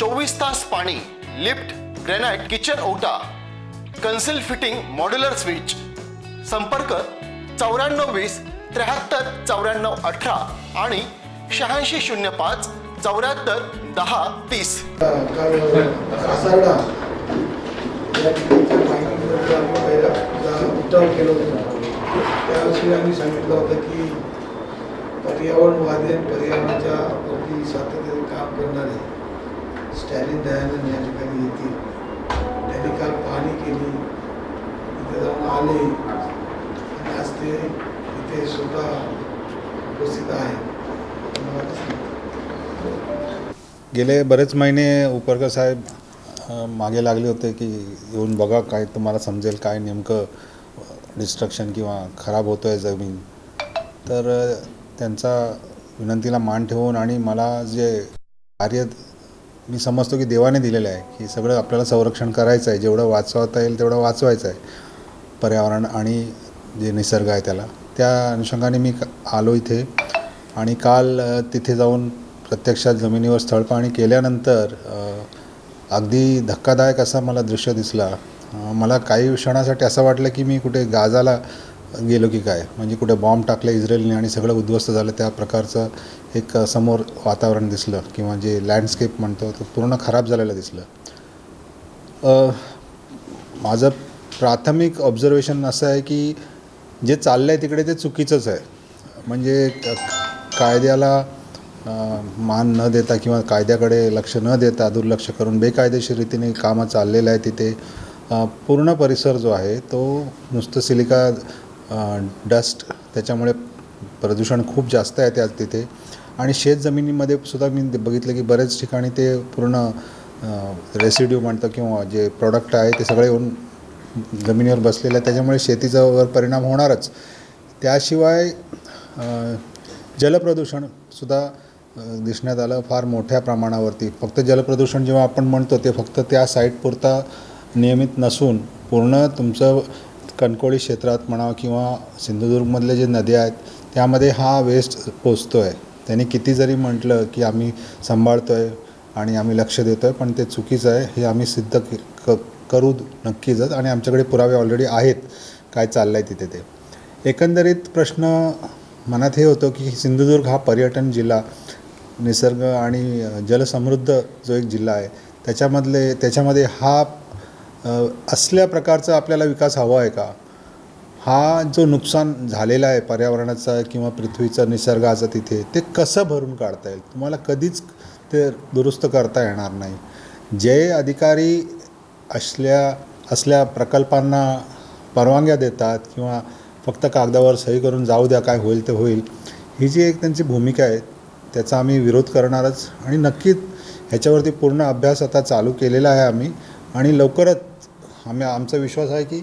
चोवीस तास पाणी लिफ्ट ग्रेनाइट किचन ओटा कन्सिल फिटिंग मॉड्युलर स्विच. संपर्क चौऱ्याण्णव वीस त्र्याहत्तर चौऱ्याण्णव अठरा आणि शहाऐंशी शून्य पाच चौऱ्याहत्तर दहा तीस. त्याविषयी आम्ही सांगितलं होतं की पर्यावरणवादी पर्यावरणाच्या प्रती सातत्याने काम करणारे. स्टॅलिन दयानंद या ठिकाणी येतील त्यांनी काल पाहणी केली तिथे जाऊन आले आणि आज ते तिथे स्वतः उपस्थित आहे गेले बरेच महिने उपरकर साहेब मागे लागले होते की येऊन बघा काय तुम्हाला समजेल काय नेमकं डिस्ट्रक्शन किंवा खराब होतो आहे जमीन. तर त्यांचा विनंतीला मान ठेवून आणि मला जे कार्य मी समजतो की देवाने दिलेलं आहे की सगळं आपल्याला संरक्षण करायचं आहे जेवढं वाचवता येईल तेवढं वाचवायचं आहे पर्यावरण आणि जे निसर्ग आहे त्याला. त्या अनुषंगाने मी क- आलो इथे आणि काल तिथे जाऊन प्रत्यक्षात जमिनीवर स्थळपाणी केल्यानंतर अगदी धक्कादायक असा मला दृश्य दिसला. मला काही क्षणासाठी असं वाटलं की मी कुठे गाजाला गेलो की काय? म्हणजे कुठे बॉम्ब टाकले इस्रायलने आणि सगळं उद्ध्वस्त झालं त्या प्रकारचं एक समोर वातावरण दिसलं किंवा जे लँडस्केप म्हणतो ते पूर्ण खराब झालेलं दिसलं. माझं प्राथमिक ऑब्झर्वेशन असं आहे की जे चाललं आहे तिकडे ते चुकीचंच आहे. म्हणजे कायद्याला मान न देता किंवा कायद्याकडे लक्ष न देता दुर्लक्ष करून बेकायदेशीर रीतीने कामं चाललेलं आहे तिथे पूर्ण परिसर जो आहे तो नुसतं सिलिका डस्ट त्याच्यामुळे प्रदूषण खूप जास्त आहे त्या तिथे. आणि शेत जमिनीमध्ये सुद्धा मी बघितलं की बरेच ठिकाणी ते पूर्ण रेसिड्यू म्हणतं किंवा जे प्रॉडक्ट आहे ते सगळे येऊन जमिनीवर बसलेलं आहे त्याच्यामुळे शेतीचा वर परिणाम होणारच. त्याशिवाय जलप्रदूषणसुद्धा दिसण्यात आलं फार मोठ्या प्रमाणावरती. फक्त जलप्रदूषण जेव्हा आपण म्हणतो ते फक्त त्या साईटपुरता नियमित नसून पूर्ण तुमचं कणकोळी क्षेत्रात म्हणा किंवा सिंधुदुर्गमधले जे नद्या आहेत त्यामध्ये हा वेस्ट पोचतो आहे त्यांनी किती जरी म्हटलं की आम्ही सांभाळतो आहे आणि आम्ही लक्ष देतो आहे पण ते चुकीचं आहे. हे आम्ही सिद्ध क करू नक्कीच आणि आमच्याकडे पुरावे ऑलरेडी आहेत. काय चाललं आहे तिथे ते. एकंदरीत प्रश्न मनात हे होतं की सिंधुदुर्ग हा पर्यटन जिल्हा निसर्ग आणि जलसमृद्ध जो एक जिल्हा आहे त्याच्यामधले त्याच्यामध्ये हा असल्या प्रकारचा आपल्याला विकास हवा आहे का? हा जो नुकसान झालेला आहे पर्यावरणाचा किंवा पृथ्वीचा निसर्गाचा तिथे ते कसं भरून काढता येईल? तुम्हाला कधीच ते दुरुस्त करता येणार नाही. जे अधिकारी असल्या असल्या प्रकल्पांना परवानग्या देतात किंवा फक्त कागदावर सही करून जाऊ द्या काय होईल ते होईल ही जी एक त्यांची भूमिका आहे त्याचा आम्ही विरोध करणारच. आणि नक्कीच ह्याच्यावरती पूर्ण अभ्यास आता चालू केलेला आहे आम्ही. आणि लवकरच आम्ही आमचा विश्वास आहे की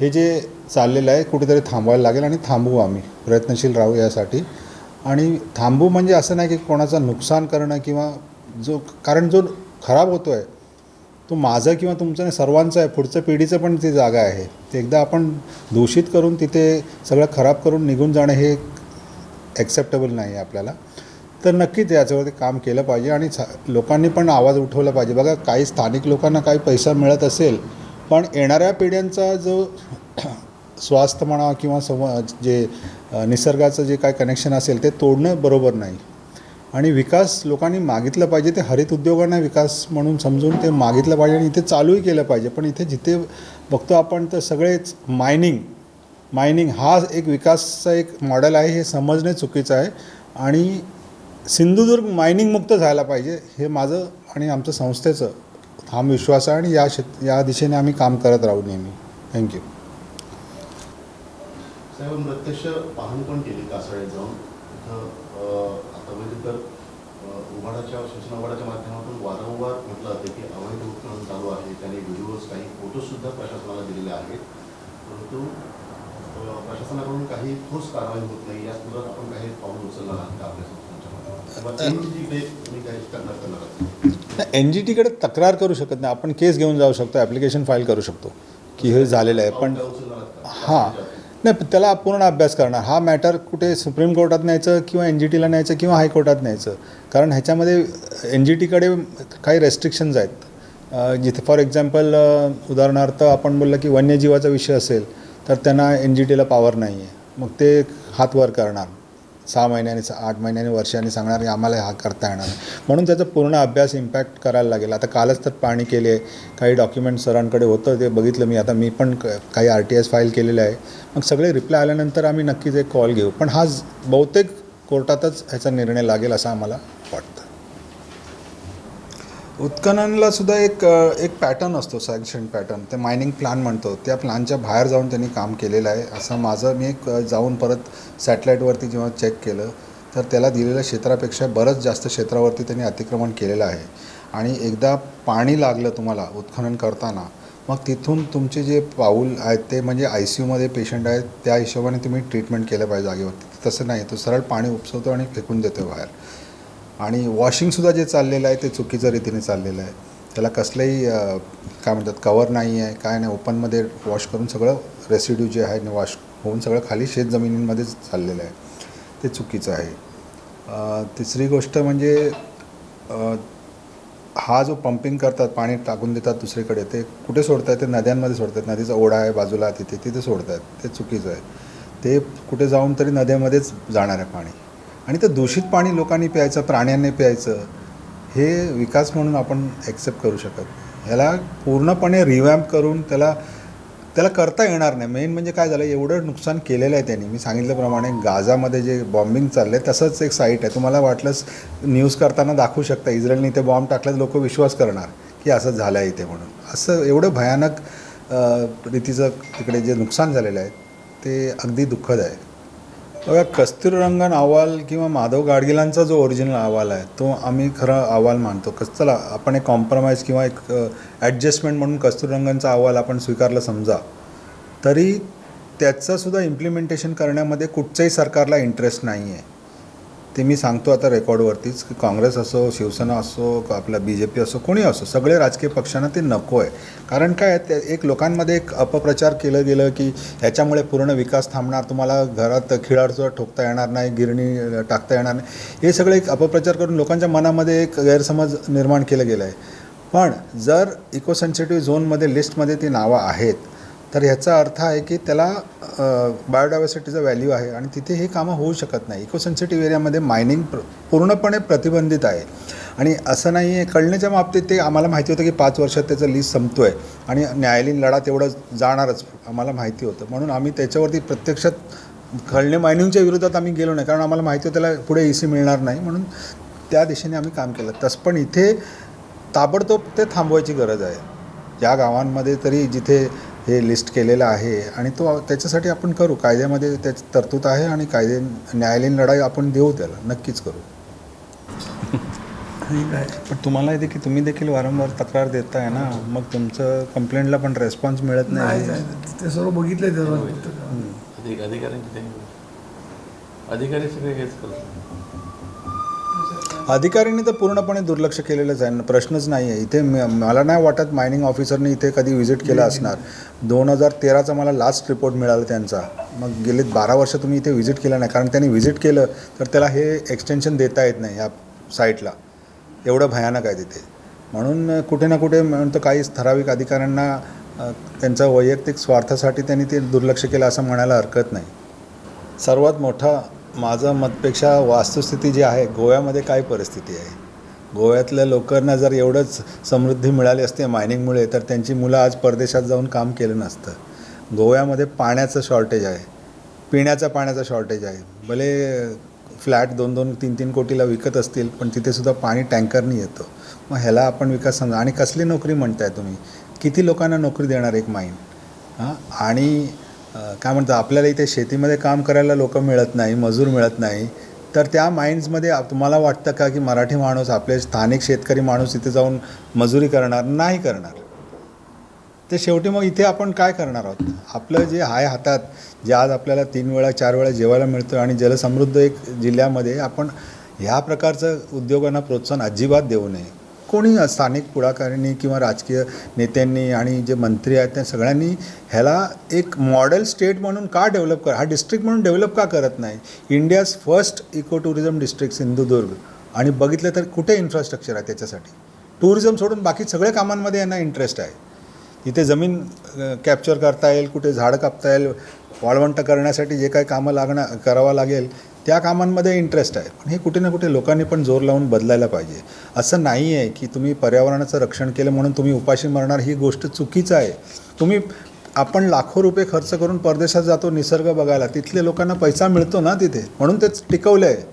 हे जे चाललेलं आहे कुठेतरी थांबवायला लागेल आणि थांबवू आम्ही प्रयत्नशील राहू यासाठी. आणि थांबू म्हणजे असं नाही की कोणाचं नुकसान करणं किंवा जो कारण जो खराब होतो आहे तो माझं किंवा तुमचं नाही सर्वांचं आहे पुढचं पिढीचं पण ती जागा आहे. ते एकदा आपण दूषित करून तिथे सगळं खराब करून निघून जाणं हे ॲक्सेप्टेबल नाही आहे आपल्याला. तर नक्कीच याच्यावरती काम केलं पाहिजे आणि लोकांनी पण आवाज उठवला पाहिजे. बघा काही स्थानिक लोकांना काही पैसा मिळत असेल पण येणाऱ्या पिढ्यांचा जो स्वास्थ्य म्हणा किंवा सम जे निसर्गाचं जे काय कनेक्शन असेल ते तोडणं बरोबर नाही. आणि विकास लोकांनी मागितलं पाहिजे ते हरित उद्योगांना विकास म्हणून समजून ते मागितलं पाहिजे आणि इथे चालूही केलं पाहिजे. पण इथे जिथे बघतो आपण तर सगळेच मायनिंग मायनिंग हा एक विकासचा एक मॉडेल आहे हे समजणे चुकीचं आहे. आणि सिंधुदुर्ग मायनिंग मुक्त झाला पाहिजे हे माझं आणि आमचं संस्थेचं ठाम विश्वास आहे आणि या शेत या दिशेने आम्ही काम करत राहू नेहमी. थँक्यू साहेब प्रत्यक्ष पाहणी पण केली कासाळ्यात जाऊन. आता म्हणजे तर उभाडाच्या शिवसेना उभाडाच्या माध्यमातून वारंवार म्हटलं जाते की अवैध उत्खनन चालू आहे. त्याने व्हिडिओज काही फोटोजसुद्धा प्रशासनाला दिलेले आहेत. परंतु प्रशासनाकडून काही ठोस कारवाई होत नाही. या संदर्भात आपण काही पाऊल उचलणार आहात का आपल्या संस्थांच्या माध्यमातून? कडे तुम्ही काही करणार करणार आहात? एन जी टीकडे तक्रार करू शकत नाही. आपण केस घेऊन जाऊ शकतो ॲप्लिकेशन फाईल करू शकतो की हे झालेलं आहे. पण हां. नाही त्याला पूर्ण अभ्यास करणार. हा मॅटर कुठे सुप्रीम कोर्टात न्यायचं किंवा एन जी टीला न्यायचं किंवा हायकोर्टात न्यायचं? कारण ह्याच्यामध्ये एन जी टीकडे काही रेस्ट्रिक्शन्स आहेत. जिथे फॉर एक्झाम्पल उदाहरणार्थ आपण बोललं की वन्यजीवाचा विषय असेल तर त्यांना एन जी टीला पॉवर नाही आहे मग ते हात वर करणार. सहा महिन्याने आठ महिन्याने वर्षाने सांगणार की आम्हाला हा करता येणार म्हणून त्याचा पूर्ण अभ्यास इम्पॅक्ट करायला लागेल. आता कालच तर पाणी केले काही डॉक्युमेंट सरांकडे होतं ते बघितलं मी. आता मी पण क- काही आर टी एस फाईल केलेले आहे. मग सगळे रिप्लाय आल्यानंतर आम्ही नक्कीच एक कॉल घेऊ. पण हा बहुतेक कोर्टातच ह्याचा निर्णय लागेल असा आम्हाला उत्खननला सुद्धा एक एक पॅटर्न असतो सँक्शन पॅटर्न ते मायनिंग प्लॅन म्हणतो. त्या प्लॅनच्या बाहेर जाऊन त्यांनी काम केलेलं आहे. असं माझं मी एक जाऊन परत सॅटेलाईटवरती जेव्हा चेक केलं तर त्याला दिलेल्या क्षेत्रापेक्षा बरंच जास्त क्षेत्रावरती त्यांनी अतिक्रमण केलेलं आहे. आणि एकदा पाणी लागलं तुम्हाला उत्खनन करताना मग तिथून तुमचे जे पाऊल आहेत ते म्हणजे आय सी यूमध्ये पेशंट आहेत त्या हिशोबाने तुम्ही ट्रीटमेंट केलं पाहिजे जागेवरती. तसं नाही. तो सरळ पाणी उपसवतो आणि फेकून देतो बाहेर. आणि वॉशिंगसुद्धा जे चाललेलं आहे ते चुकीच्या रीतीने चाललेलं आहे. त्याला कसलंही काय म्हणतात कवर नाही आहे काय नाही ओपनमध्ये वॉश करून सगळं रेसिड्यू जे आहे वॉश होऊन सगळं खाली शेत जमिनींमध्येच चाललेलं आहे. ते चुकीचं आहे. तिसरी गोष्ट म्हणजे हा जो पंपिंग करतात पाणी टाकून देतात दुसरीकडे ते कुठे सोडतात ते नद्यांमध्ये सोडतात नदीचा ओढा आहे बाजूला तिथे तिथे सोडतात ते चुकीचं आहे. ते कुठे जाऊन तरी नद्यामध्येच जाणार आहे पाणी. आणि ते दूषित पाणी लोकांनी प्यायचं प्राण्यांनी प्यायचं हे विकास म्हणून आपण ॲक्सेप्ट करू शकत ह्याला पूर्णपणे रिवॅम्प करून त्याला त्याला करता येणार नाही. मेन म्हणजे काय झालं एवढं नुकसान केलेलं आहे त्यांनी. मी सांगितल्याप्रमाणे गाझामध्ये जे बॉम्बिंग चाललं आहे तसंच एक साईट आहे. तुम्हाला वाटलंच न्यूज करताना दाखवू शकता. इस्रायलने इथे बॉम्ब टाकल्यास लोक विश्वास करणार की असं झालं आहे इथे म्हणून. असं एवढं भयानक रीतीचं तिकडे जे नुकसान झालेलं आहे ते अगदी दुःखद आहे. बघा कस्तुररंगन अहवाल किंवा माधव गाडगिलांचा जो ओरिजिनल अहवाल आहे तो आम्ही खरा अहवाल मानतो. कस चला आपण एक कॉम्प्रोमाइज किंवा एक ॲडजस्टमेंट म्हणून कस्तुररंगनचा अहवाल आपण स्वीकारला समजा. तरी त्याचंसुद्धा इम्प्लिमेंटेशन करण्यामध्ये कुठच्याही सरकारला इंटरेस्ट नाही आहे ते मी सांगतो आता रेकॉर्डवरतीच की काँग्रेस असो शिवसेना असो का आपला बी जे पी असो कोणी असो सगळे राजकीय पक्षांना ते नको आहे कारण काय ते एक लोकांमध्ये एक अपप्रचार केलं गेलं की ह्याच्यामुळे पूर्ण विकास थांबणार तुम्हाला घरात खिळाडचं ठोकता येणार नाही गिरणी टाकता येणार नाही हे सगळे एक अपप्रचार करून लोकांच्या मनामध्ये एक गैरसमज निर्माण केलं गेलं आहे पण जर इको सेन्सिटिव्ह झोनमध्ये लिस्टमध्ये ती नावं आहेत तर ह्याचा अर्थ आहे की त्याला बायोडायव्हर्सिटीचा व्हॅल्यू आहे आणि तिथे हे कामं होऊ शकत नाही. इको सेन्सिटिव्ह एरियामध्ये मायनिंग प्र पूर्णपणे प्रतिबंधित आहे. आणि असं नाही आहे कळण्याच्या बाबतीत ते आम्हाला माहिती होतं की पाच वर्षात त्याचं लीज संपतो आहे आणि न्यायालयीन लढा तेवढं जाणारच आम्हाला माहिती होतं. म्हणून आम्ही त्याच्यावरती प्रत्यक्षात खळणे मायनिंगच्या विरोधात आम्ही गेलो नाही. कारण आम्हाला माहिती होतं त्याला पुढे ई सी मिळणार नाही. म्हणून त्या दिशेने आम्ही काम केलं. तसं पण इथे ताबडतोब ते थांबवायची गरज आहे. या गावांमध्ये तरी जिथे हे लिस्ट केलेलं आहे आणि तो त्याच्यासाठी आपण करू. कायद्यामध्ये त्याची तरतूद आहे आणि कायदे न्यायालयीन लढाई आपण देऊ त्याला. नक्कीच करू. पण तुम्हाला येते की तुम्ही देखील वारंवार तक्रार देताय ना मग तुमचं कंप्लेंटला पण रेस्पॉन्स मिळत नाही. ते सर्व ते अधिकारी सगळे हेच करतात. अधिकाऱ्यांनी तर पूर्णपणे दुर्लक्ष केलेलंच आहे. प्रश्नच नाही आहे. इथे म- मला नाही वाटत मायनिंग ऑफिसरने इथे कधी व्हिजिट केलं असणार. दोन हजार तेराचा मला लास्ट रिपोर्ट मिळाला त्यांचा. मग गेले बारा वर्ष तुम्ही इथे व्हिजिट केलं नाही. कारण त्यांनी व्हिजिट केलं तर त्याला हे एक्सटेन्शन देता येत नाही ह्या साईटला एवढं भयानक आहे तिथे. म्हणून कुठे ना कुठे म्हणतो काही ठराविक अधिकाऱ्यांना त्यांचा वैयक्तिक स्वार्थासाठी त्यांनी ते दुर्लक्ष केलं असं म्हणायला हरकत नाही. सर्वात मोठा माझं मतपेक्षा वास्तुस्थिती जी आहे गोव्यामध्ये काय परिस्थिती आहे? गोव्यातल्या लोकांना जर एवढंच समृद्धी मिळाली असते मायनिंगमुळे तर त्यांची मुलं आज परदेशात जाऊन काम केलं नसतं. गोव्यामध्ये पाण्याचं शॉर्टेज आहे. पिण्याच्या पाण्याचं शॉर्टेज आहे. भले फ्लॅट दोन दोन तीन तीन कोटीला विकत असतील पण तिथेसुद्धा पाणी टँकरनी येतं. मग ह्याला आपण विकास समजा आणि कसली नोकरी म्हणताय तुम्ही? किती लोकांना नोकरी देणार एक माईन हां? आणि काय म्हणतात आपल्याला इथे शेतीमध्ये काम करायला लोक मिळत नाही मजूर मिळत नाही. तर त्या माइंड्समध्ये तुम्हाला वाटतं का की मराठी माणूस आपले स्थानिक शेतकरी माणूस इथे जाऊन मजुरी करणार नाही करणार? ते शेवटी मग इथे आपण काय करणार आहोत? आपलं जे आहे हातात जे आज आपल्याला तीन वेळा चार वेळा जेवायला मिळतं आणि जलसमृद्ध एक जिल्ह्यामध्ये आपण ह्या प्रकारचं उद्योगांना प्रोत्साहन अजिबात देऊ नये. कोणी स्थानिक पुढाकारांनी किंवा राजकीय नेत्यांनी आणि जे मंत्री आहेत त्या सगळ्यांनी ह्याला एक मॉडेल स्टेट म्हणून का डेव्हलप कर हा डिस्ट्रिक्ट म्हणून डेव्हलप का करत नाही? India's first eco tourism district Sindhudurg. आणि बघितलं तर कुठे इन्फ्रास्ट्रक्चर आहे त्याच्यासाठी? टुरिझम सोडून बाकी सगळ्या कामांमध्ये यांना इंटरेस्ट आहे. इथे जमीन कॅप्चर करता येईल कुठे झाडं कापता येईल वाळवंट करण्यासाठी जे काही कामं लागणार करावं लागेल त्या कामांमध्ये इंटरेस्ट आहे. पण हे कुठे ना कुठे लोकांनी पण जोर लावून बदलायला पाहिजे. असं नाही आहे की तुम्ही पर्यावरणाचं रक्षण केलं म्हणून तुम्ही उपाशी मरणार ही गोष्ट चुकीचं आहे. तुम्ही आपण लाखो रुपये खर्च करून परदेशात जातो निसर्ग बघायला. तिथले लोकांना पैसा मिळतो ना तिथे. म्हणून तेच टिकवलं आहे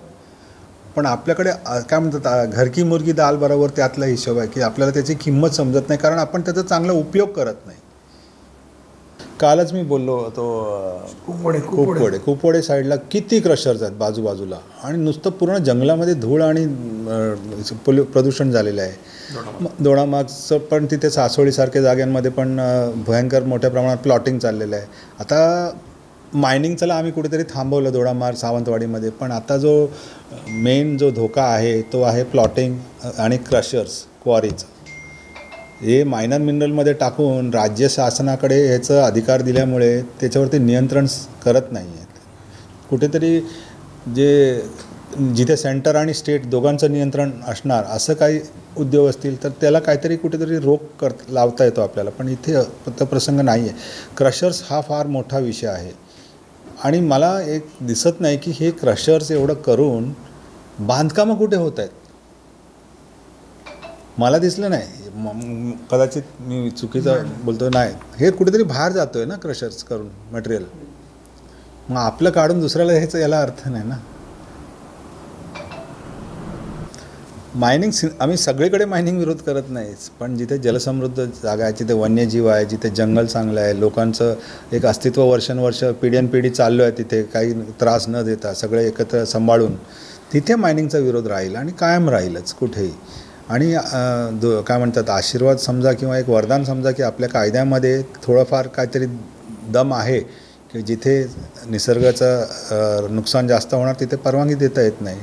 पण आपल्याकडे काय म्हणतात घरकी मुर्गी दाल बरोबर त्यातला हिशोब आहे की आपल्याला त्याची किंमत समजत नाही. कारण आपण त्याचा चांगला उपयोग करत नाही. कालच मी बोललो तो कुपवडे कुपवडे कुपवडे साईडला किती क्रशर्स आहेत बाजूबाजूला. आणि नुसतं पूर्ण जंगलामध्ये धूळ आणि पोल्यू प्रदूषण झालेलं आहे. दोडामागचं पण तिथे सासवडीसारख्या जाग्यांमध्ये पण भयंकर मोठ्या प्रमाणात प्लॉटिंग चाललेलं आहे. आता मायनिंगचं आम्ही कुठेतरी थांबवलं दोडामार्ग सावंतवाडीमध्ये. पण आता जो मेन जो धोका आहे तो आहे प्लॉटिंग आणि क्रशर्स क्वारीचं हे मायनर मिनरलमध्ये टाकून राज्य शासनाकडे ह्याचं अधिकार दिल्यामुळे त्याच्यावरती नियंत्रण करत नाही आहेत कुठेतरी जे जिथे सेंटर आणि स्टेट दोघांचं नियंत्रण असणार असं काही उद्योग असतील तर त्याला काहीतरी कुठेतरी रोख कर लावता येतो आपल्याला. पण इथे तो प्रसंग नाही आहे क्रशर्स हा फार मोठा विषय आहे. आणि मला एक दिसत नाही की हे क्रशर्स एवढं करून बांधकामं कुठे होत आहेत? मला दिसलं नाही. म- म- कदाचित मी चुकीचं बोलतो नाही. हे कुठेतरी बाहेर जातो आहे ना क्रशर्स करून मटेरियल मग आपलं काढून दुसऱ्याला ह्याचा याला अर्थ नाही ना. मायनिंग सि आम्ही सगळीकडे मायनिंग विरोध करत नाहीच पण जिथे जलसमृद्ध जागा आहे जिथे वन्यजीव आहे जिथे जंगल चांगलं आहे लोकांचं एक अस्तित्व वर्षानुवर्ष पिढ्यानपिढी चाललो आहे तिथे काही त्रास न देता सगळे एकत्र सांभाळून तिथे मायनिंगचा विरोध राहील आणि कायम राहीलच कुठेही. आणि दो काय म्हणतात आशीर्वाद समजा किंवा एक वरदान समजा की आपल्या कायद्यामध्ये थोडंफार काहीतरी दम आहे की जिथे निसर्गाचं नुकसान जास्त होणार तिथे परवानगी देता येत नाही.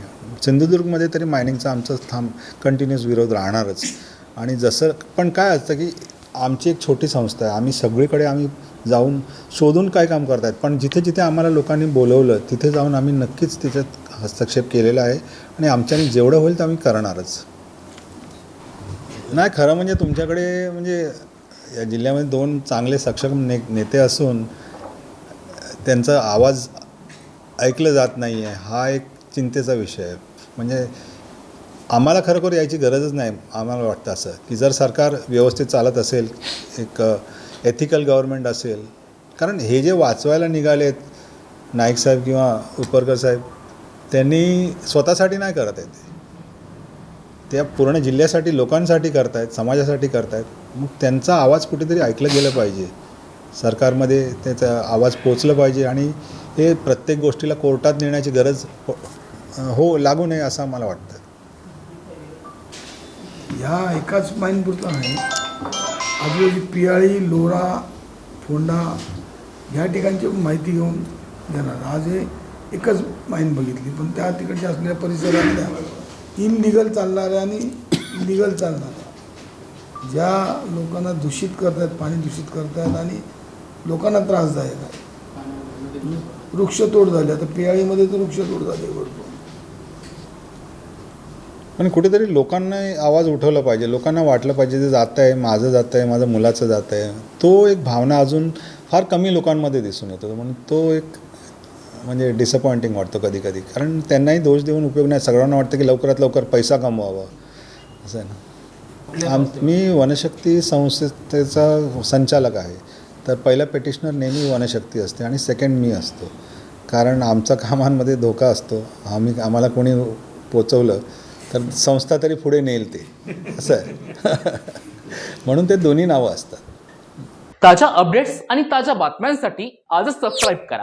सिंधुदुर्गमध्ये तरी मायनिंगचा आमचं थांब कंटिन्युअस विरोध राहणारच. आणि जसं पण काय असतं की आमची एक छोटी संस्था आहे. आम्ही सगळीकडे आम्ही जाऊन शोधून काय काम करतायत. पण जिथे जिथे आम्हाला लोकांनी बोलवलं तिथे जाऊन आम्ही नक्कीच तिच्यात हस्तक्षेप केलेला आहे. आणि आमच्याने जेवढं होईल ते आम्ही करणारच. नाही खरं म्हणजे तुमच्याकडे म्हणजे या जिल्ह्यामध्ये दोन चांगले सक्षम ने नेते असून त्यांचा आवाज ऐकलं जात नाही आहे हा एक चिंतेचा विषय. आहे म्हणजे आम्हाला खरोखर यायची गरजच नाही आम्हाला वाटतं असं. की जर सरकार व्यवस्थित चालत असेल एक एथिकल गव्हर्नमेंट असेल कारण हे जे वाचवायला निघालेत नाईक साहेब किंवा उपरकर साहेब त्यांनी स्वतःसाठी नाही करत आहेत त्या पूर्ण जिल्ह्यासाठी लोकांसाठी करतायत समाजासाठी करतायत. मग त्यांचा आवाज कुठेतरी ऐकलं गेलं पाहिजे. सरकारमध्ये त्याचा आवाज पोचलं पाहिजे आणि हे प्रत्येक गोष्टीला कोर्टात नेण्याची गरज हो- हो लागू नये असं मला वाटतं. ह्या एकाच माईन नाही आजूबाजू पियाळी लोरा फोंडा ह्या ठिकाणची माहिती घेऊन देणार. आज हे एकच माईन बघितली पण त्या तिकडच्या असलेल्या परिसरातल्या इनलिगल चालणाऱ्या आणि लिगल चालणाऱ्या ज्या लोकांना दूषित करतायत पाणी दूषित करतायत आणि लोकांना त्रासदायक आहे. वृक्षतोड झाली. आता पियाळीमध्ये तर वृक्षतोड झाली आहे भरपूर. पण कुठेतरी लोकांना आवाज उठवला पाहिजे. लोकांना वाटलं पाहिजे जे जात आहे माझं जात आहे माझं मुलाचं जात आहे तो एक भावना अजून फार कमी लोकांमध्ये दिसून येतो. म्हणून तो एक म्हणजे डिसअपॉइंटिंग वाटतं कधी कधी कारण त्यांनाही दोष देऊन उपयोग नाही. सगळ्यांना वाटतं की लवकरात लवकर पैसा कमवावा. असं आहे ना. आम मी वनशक्ती संस्थेचा संचालक आहे. तर पहिला पेटिशनर नेहमी वनशक्ती असते आणि सेकंड मी असतो. कारण आमच्या कामांमध्ये धोका असतो. आम्ही आम्हाला कोणी पोचवलं तर संस्था तरी पुढे नेईल ते. असं आहे. म्हणून ते दोन्ही नावं असतात. ताज्या अपडेट्स आणि ताज्या बातम्यांसाठी आजच सबस्क्राईब करा.